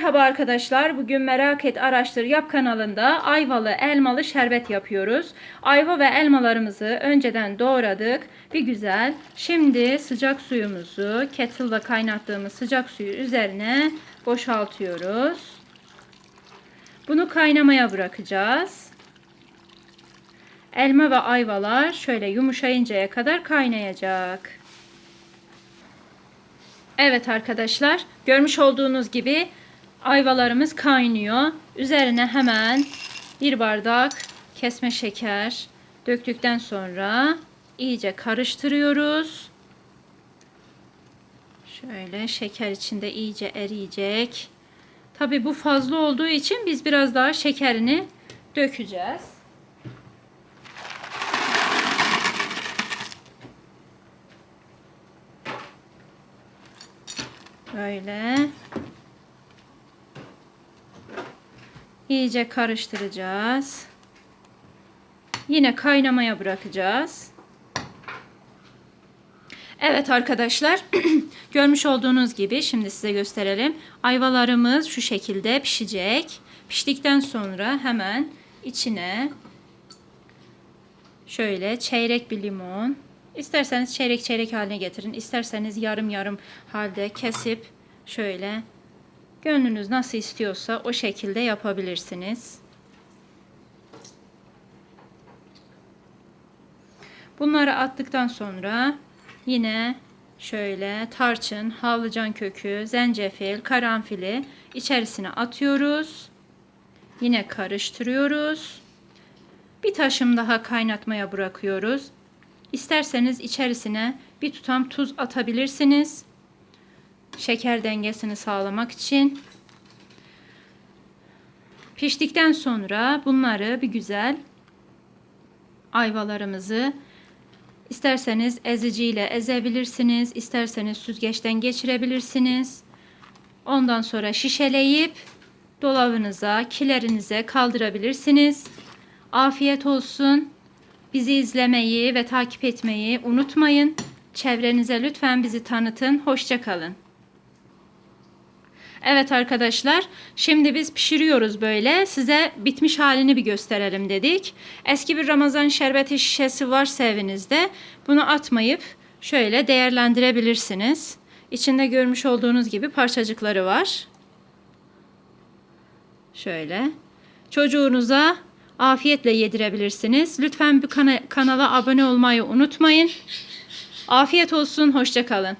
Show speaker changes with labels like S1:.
S1: Merhaba arkadaşlar. Bugün Merak Et Araştır Yap kanalında ayvalı elmalı şerbet yapıyoruz. Ayva ve elmalarımızı önceden doğradık. Bir güzel. Şimdi sıcak suyumuzu kettle'da kaynattığımız sıcak suyu üzerine boşaltıyoruz. Bunu kaynamaya bırakacağız. Elma ve ayvalar şöyle yumuşayıncaya kadar kaynayacak. Evet arkadaşlar görmüş olduğunuz gibi ayvalarımız kaynıyor. Üzerine hemen bir bardak kesme şeker döktükten sonra iyice karıştırıyoruz. Şöyle şeker içinde iyice eriyecek. Tabi bu fazla olduğu için biz biraz daha şekerini dökeceğiz. Böyle. İyice karıştıracağız. Yine kaynamaya bırakacağız. Evet arkadaşlar görmüş olduğunuz gibi şimdi size gösterelim. Ayvalarımız şu şekilde pişecek. Piştikten sonra hemen içine şöyle çeyrek bir limon İsterseniz çeyrek çeyrek haline getirin. İsterseniz yarım yarım halde kesip şöyle gönlünüz nasıl istiyorsa o şekilde yapabilirsiniz. Bunları attıktan sonra yine şöyle tarçın, havlucan kökü, zencefil, karanfili içerisine atıyoruz. Yine karıştırıyoruz. Bir taşım daha kaynatmaya bırakıyoruz. İsterseniz içerisine bir tutam tuz atabilirsiniz. Şeker dengesini sağlamak için. Piştikten sonra bunları bir güzel ayvalarımızı isterseniz eziciyle ezebilirsiniz, isterseniz süzgeçten geçirebilirsiniz. Ondan sonra şişeleyip dolabınıza, kilerinize kaldırabilirsiniz. Afiyet olsun. Bizi izlemeyi ve takip etmeyi unutmayın. Çevrenize lütfen bizi tanıtın. Hoşçakalın. Evet arkadaşlar, şimdi biz pişiriyoruz böyle. Size bitmiş halini bir gösterelim dedik. Eski bir Ramazan şerbeti şişesi varsa evinizde bunu atmayıp şöyle değerlendirebilirsiniz. İçinde görmüş olduğunuz gibi parçacıkları var. Şöyle. Çocuğunuza afiyetle yedirebilirsiniz. Lütfen bu kana kanala abone olmayı unutmayın. Afiyet olsun, hoşçakalın.